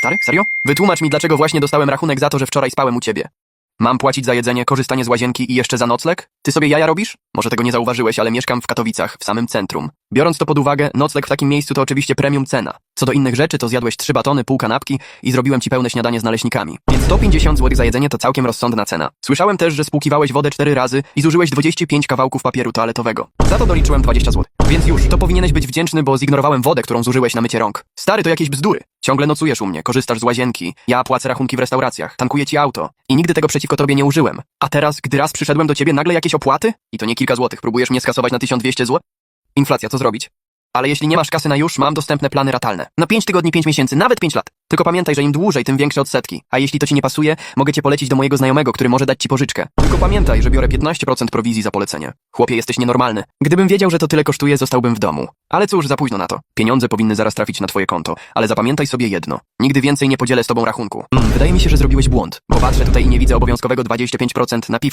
Stary? Serio? Wytłumacz mi, dlaczego właśnie dostałem rachunek za to, że wczoraj spałem u ciebie. Mam płacić za jedzenie, korzystanie z łazienki i jeszcze za nocleg? Ty sobie jaja robisz? Może tego nie zauważyłeś, ale mieszkam w Katowicach, w samym centrum. Biorąc to pod uwagę, nocleg w takim miejscu to oczywiście premium cena. Co do innych rzeczy, to zjadłeś trzy batony, pół kanapki i zrobiłem ci pełne śniadanie z naleśnikami. Więc 150 zł za jedzenie to całkiem rozsądna cena. Słyszałem też, że spłukiwałeś wodę cztery razy i zużyłeś 25 kawałków papieru toaletowego. Za to doliczyłem 20 zł. Więc już, to powinieneś być wdzięczny, bo zignorowałem wodę, którą zużyłeś na mycie rąk. Stary, to jakieś bzdury. Ciągle nocujesz u mnie, korzystasz z łazienki, ja płacę rachunki w restauracjach, tankuję ci auto i nigdy tego przeciwko tobie nie użyłem. A teraz, gdy raz przyszedłem do ciebie, nagle jakieś opłaty? I to nie kilka złotych, próbujesz mnie skasować na 1200 zł? Inflacja, co zrobić? Ale jeśli nie masz kasy na już, mam dostępne plany ratalne. Na 5 tygodni, 5 miesięcy, nawet 5 lat. Tylko pamiętaj, że im dłużej, tym większe odsetki. A jeśli to ci nie pasuje, mogę cię polecić do mojego znajomego, który może dać ci pożyczkę. Tylko pamiętaj, że biorę 15% prowizji za polecenie. Chłopie, jesteś nienormalny. Gdybym wiedział, że to tyle kosztuje, zostałbym w domu. Ale cóż, za późno na to. Pieniądze powinny zaraz trafić na twoje konto. Ale zapamiętaj sobie jedno. Nigdy więcej nie podzielę z tobą rachunku. Mm, wydaje mi się, że zrobiłeś błąd. Bo patrzę tutaj i nie widzę obowiązkowego 25% na piwku.